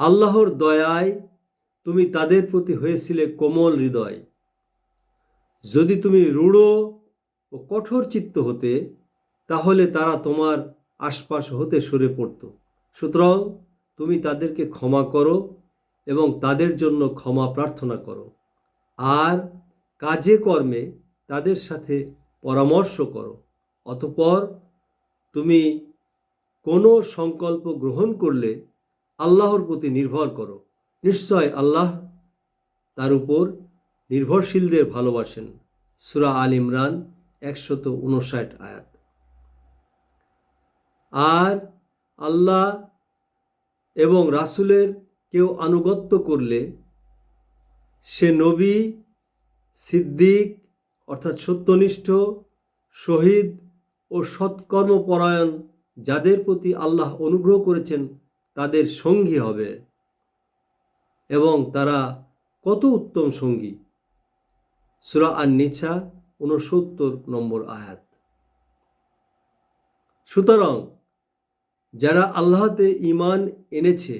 আল্লাহর দয়ায় তুমি তাদের প্রতি হয়েছিলে কোমল হৃদয়। যদি তুমি রূঢ় ও কঠোর চিত্ত হতে, তাহলে তারা তোমার আশপাশ হতে সরে পড়ত। সুতরাং তুমি তাদেরকে ক্ষমা করো এবং তাদের জন্য ক্ষমা প্রার্থনা করো। আর কাজে কর্মে তাদের সাথে পরামর্শ করো। অতপর তুমি কোনো সংকল্প গ্রহণ করলে আল্লাহর প্রতি নির্ভর করো। নিশ্চয় আল্লাহ তার উপর নির্ভরশীলদের ভালোবাসেন। সুরা আল ইমরান একশত উনষাট আয়াত। আর আল্লাহ এবং রাসূলের কেউ আনুগত্য করলে সে নবী, সিদ্দিক অর্থাৎ সত্যনিষ্ঠ, শহীদ ও সৎকর্মপরায়ণ যাদের প্রতি আল্লাহ অনুগ্রহ করেছেন তাদের সঙ্গী হবে। এবং তারা কত উত্তম সঙ্গী? সুরা আর নিচা উনসত্তর নম্বর আয়াত। সুতরাং যারা আল্লাহতে ঈমান এনেছে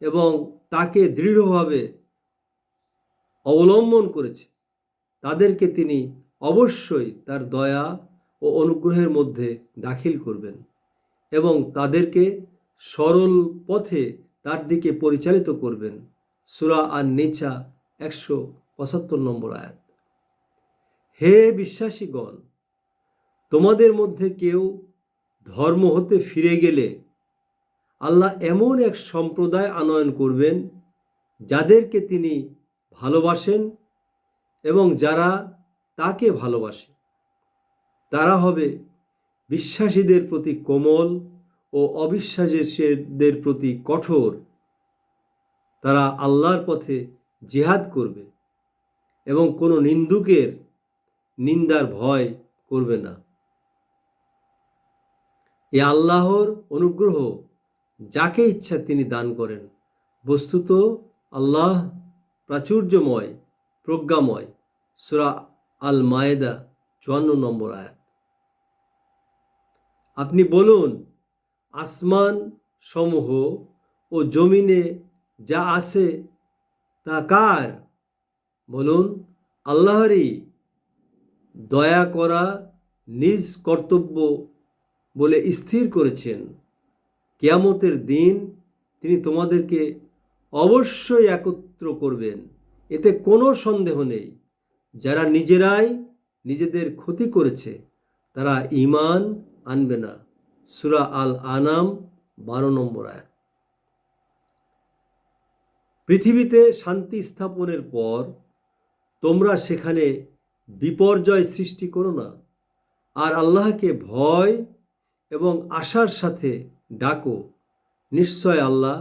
এবং তাকে দৃঢ়ভাবে অবলম্বন করেছে, তাদেরকে তিনি অবশ্যই তার দয়া ও অনুগ্রহের মধ্যে দাখিল করবেন এবং তাদেরকে সরল পথে তার দিকে পরিচালিত করবেন। সুরা আর নিচা একশো পঁচাত্তর নম্বর আয়াত। হে বিশ্বাসীগণ, তোমাদের মধ্যে কেউ ধর্ম হতে ফিরে গেলে আল্লাহ এমন এক সম্প্রদায় আনয়ন করবেন, যাদেরকে তিনি ভালোবাসেন এবং যারা তাকে ভালোবাসে। তারা হবে বিশ্বাসীদের প্রতি কোমল ও অবিশ্বাসীদের প্রতি কঠোর, তারা আল্লাহর পথে জেহাদ করবে এবং কোনো নিন্দুকের নিন্দার ভয় করবে না। এ আল্লাহর অনুগ্রহ যাকে ইচ্ছা তিনি দান করেন, বস্তুত আল্লাহ প্রাচুর্যময়, প্রজ্ঞাময়, সুরা আল মায়েদা চুয়ান্ন নম্বর আয়াত। আপনি বলুন আসমান সমূহ ও জমিনে যা আছে, তা কার? বলুন, আল্লাহরই। দয়া করা নিজ কর্তব্য বলে স্থির করেছেন। কেয়ামতের দিন তিনি তোমাদেরকে অবশ্যই একত্র করবেন। এতে কোনো সন্দেহ নেই। যারা নিজেরাই নিজেদের ক্ষতি করেছে, তারা ইমান আনবে না। সুরা আল আনাম বারো নম্বর আয়াত। পৃথিবীতে শান্তি স্থাপনের পর তোমরা সেখানে বিপর্যয় সৃষ্টি করো না, আর আল্লাহকে ভয় এবং আশার সাথে ডাকো। নিশ্চয় আল্লাহ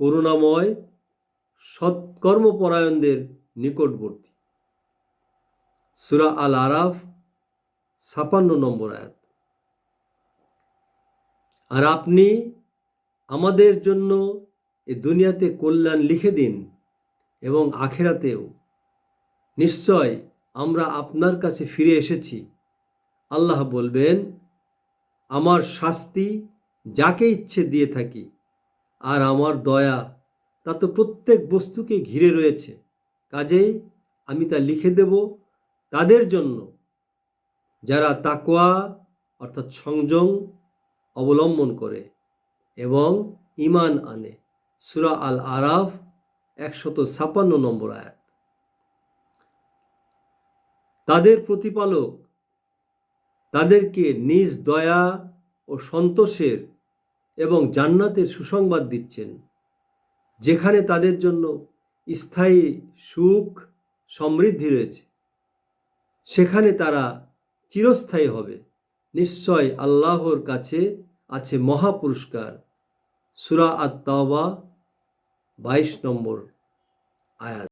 করুণাময় সৎকর্মপরায়ণদের নিকটবর্তী। সুরা আল আরাফ ছাপান্ন নম্বর আয়াত। আর আপনি আমাদের জন্য এ দুনিয়াতে কল্যাণ লিখে দিন এবং আখেরাতেও। নিশ্চয় আমরা আপনার কাছে ফিরে এসেছি। আল্লাহ বলবেন, আমার শাস্তি যাকে ইচ্ছে দিয়ে থাকি আর আমার দয়া তা তো প্রত্যেক বস্তুকে ঘিরে রয়েছে। কাজেই আমি তা লিখে দেব তাদের জন্য। যারা তাকোয়া অর্থাৎ সংযম অবলম্বন করে এবং ইমান আনে। সুরা আল আরাফ একশত ছাপান্ন নম্বর আয়াত। তাদের প্রতিপালক তাদেরকে নিজ দয়া ও সন্তোষের এবং জান্নাতের সুসংবাদ দিচ্ছেন, যেখানে তাদের জন্য স্থায়ী সুখ সমৃদ্ধি রয়েছে। সেখানে তারা চিরস্থায়ী হবে। নিশ্চয় আল্লাহর কাছে আছে মহা পুরস্কার সুরা আত্মা বাইশ নম্বর আয়াত।